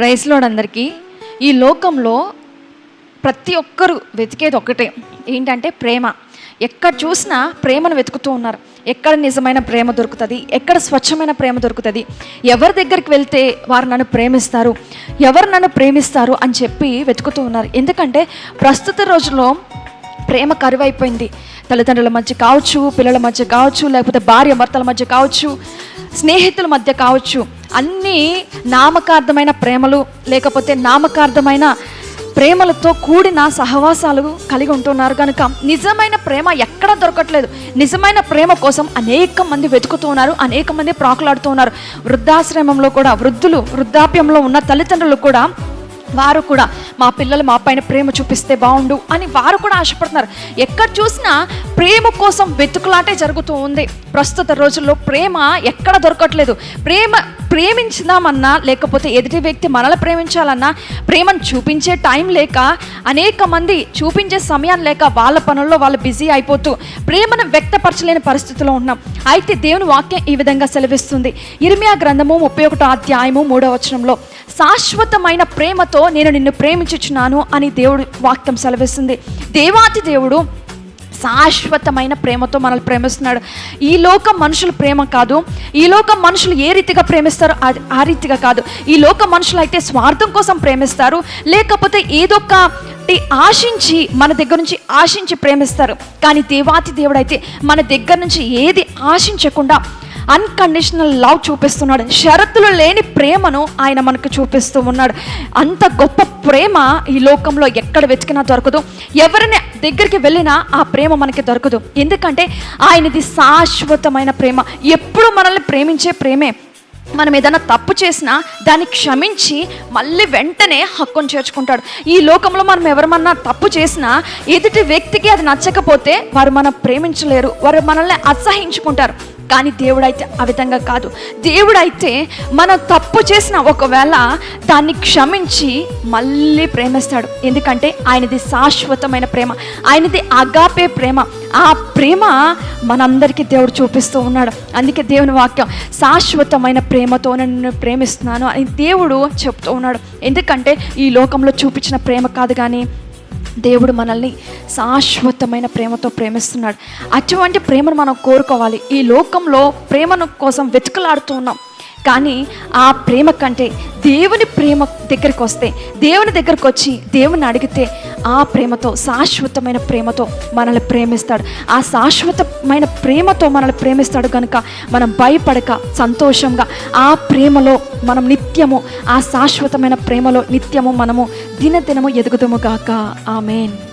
ప్రైస్లోడ్ అందరికీ. ఈ లోకంలో ప్రతి ఒక్కరు వెతికేది ఒక్కటే. ఏంటంటే ప్రేమ. ఎక్కడ చూసినా ప్రేమను వెతుకుతూ ఉన్నారు. ఎక్కడ నిజమైన ప్రేమ దొరుకుతుంది? ఎక్కడ స్వచ్ఛమైన ప్రేమ దొరుకుతుంది? ఎవరి దగ్గరికి వెళ్తే వారు నన్ను ప్రేమిస్తారు? ఎవరు నన్ను ప్రేమిస్తారు అని చెప్పి వెతుకుతూ ఉన్నారు. ఎందుకంటే ప్రస్తుత రోజుల్లో ప్రేమ కరువైపోయింది. తల్లిదండ్రుల మధ్య కావచ్చు పిల్లల మధ్య కావచ్చు లేకపోతే భార్య భర్తల మధ్య కావచ్చు స్నేహితుల మధ్య కావచ్చు. అన్నీ నామకార్థమైన ప్రేమలు లేకపోతే నామకార్థమైన ప్రేమలతో కూడిన సహవాసాలు కలిగి ఉంటున్నారు. కనుక నిజమైన ప్రేమ ఎక్కడ దొరకట్లేదు. నిజమైన ప్రేమ కోసం అనేక మంది వెతుకుతూ ఉన్నారు అనేక మంది ప్రాకులాడుతూ ఉన్నారు. వృద్ధాశ్రమంలో కూడా వృద్ధులు వృద్ధాప్యంలో ఉన్న తల్లిదండ్రులు కూడా వారు కూడా మా పిల్లలు మా పైన ప్రేమ చూపిస్తే బాగుండు అని వారు కూడా ఆశపడుతున్నారు. ఎక్కడ చూసినా ప్రేమ కోసం వెతుకులాటే జరుగుతూ ఉంది. ప్రస్తుత రోజుల్లో ప్రేమ ఎక్కడ దొరకట్లేదు. ప్రేమ ప్రేమించుదామన్నా లేకపోతే ఎదుటి వ్యక్తి మనల్ని ప్రేమించాలన్నా ప్రేమను చూపించే టైం లేక అనేక మంది చూపించే సమయం లేక వాళ్ళ పనుల్లో వాళ్ళు బిజీ అయిపోతూ ప్రేమను వ్యక్తపరచలేని పరిస్థితిలో ఉన్నాం. అయితే దేవుని వాక్యం ఈ విధంగా సెలవిస్తుంది. ఇరిమియా గ్రంథము ముప్పై ఒకటో అధ్యాయము మూడో వచనంలో శాశ్వతమైన ప్రేమతో నేను నిన్ను ప్రేమించుచున్నాను అని దేవుడు వాక్యం సెలవిస్తుంది. దేవాతి దేవుడు శాశ్వతమైన ప్రేమతో మనల్ని ప్రేమిస్తున్నాడు. ఈ లోకం మనుషుల ప్రేమ కాదు. ఈ లోకం మనుషులు ఏ రీతిగా ప్రేమిస్తారో ఆ రీతిగా కాదు. ఈ లోక మనుషులు అయితే స్వార్థం కోసం ప్రేమిస్తారు. లేకపోతే ఏదో ఒకటి ఆశించి మన దగ్గర నుంచి ఆశించి ప్రేమిస్తారు. కానీ దేవాతి దేవుడైతే మన దగ్గర నుంచి ఏది ఆశించకుండా అన్కండిషనల్ లవ్ చూపిస్తున్నాడు. షరతులు లేని ప్రేమను ఆయన మనకు చూపిస్తూ ఉన్నాడు. అంత గొప్ప ప్రేమ ఈ లోకంలో ఎక్కడ వెతికినా దొరకదు. ఎవరిని దగ్గరికి వెళ్ళినా ఆ ప్రేమ మనకి దొరకదు. ఎందుకంటే ఆయనది శాశ్వతమైన ప్రేమ. ఎప్పుడు మనల్ని ప్రేమించే ప్రేమే. మనం ఏదైనా తప్పు చేసినా దాన్ని క్షమించి మళ్ళీ వెంటనే హక్కును చేర్చుకుంటాడు. ఈ లోకంలో మనం ఎవరమన్నా తప్పు చేసినా ఎదుటి వ్యక్తికి అది నచ్చకపోతే వారు మనం ప్రేమించలేరు. వారు మనల్ని అసహించుకుంటారు. కానీ దేవుడైతే ఆ విధంగా కాదు. దేవుడైతే మనం తప్పు చేసిన ఒకవేళ దాన్ని క్షమించి మళ్ళీ ప్రేమిస్తాడు. ఎందుకంటే ఆయనది శాశ్వతమైన ప్రేమ ఆయనది అగాపే ప్రేమ. ఆ ప్రేమ మనందరికీ దేవుడు చూపిస్తూ ఉన్నాడు. అందుకే దేవుని వాక్యం శాశ్వతమైన ప్రేమతో నేను ప్రేమిస్తున్నాను అని దేవుడు చెప్తూ ఉన్నాడు. ఎందుకంటే ఈ లోకంలో చూపించిన ప్రేమ కాదు కానీ దేవుడు మనల్ని శాశ్వతమైన ప్రేమతో ప్రేమిస్తున్నాడు. అటువంటి ప్రేమను మనం కోరుకోవాలి. ఈ లోకంలో ప్రేమను కోసం వెతుకలాడుతూ ఉన్నాం. కానీ ఆ ప్రేమ కంటే దేవుని ప్రేమ దగ్గరికి వస్తే దేవుని దగ్గరకు వచ్చి దేవుని అడిగితే ఆ ప్రేమతో శాశ్వతమైన ప్రేమతో మనల్ని ప్రేమిస్తాడు. ఆ శాశ్వతమైన ప్రేమతో మనల్ని ప్రేమిస్తాడు కనుక మనం భయపడక సంతోషంగా ఆ ప్రేమలో మనం నిత్యము ఆ శాశ్వతమైన ప్రేమలో నిత్యము మనము దినదినము ఎదుగుదము గాక. ఆమెన్.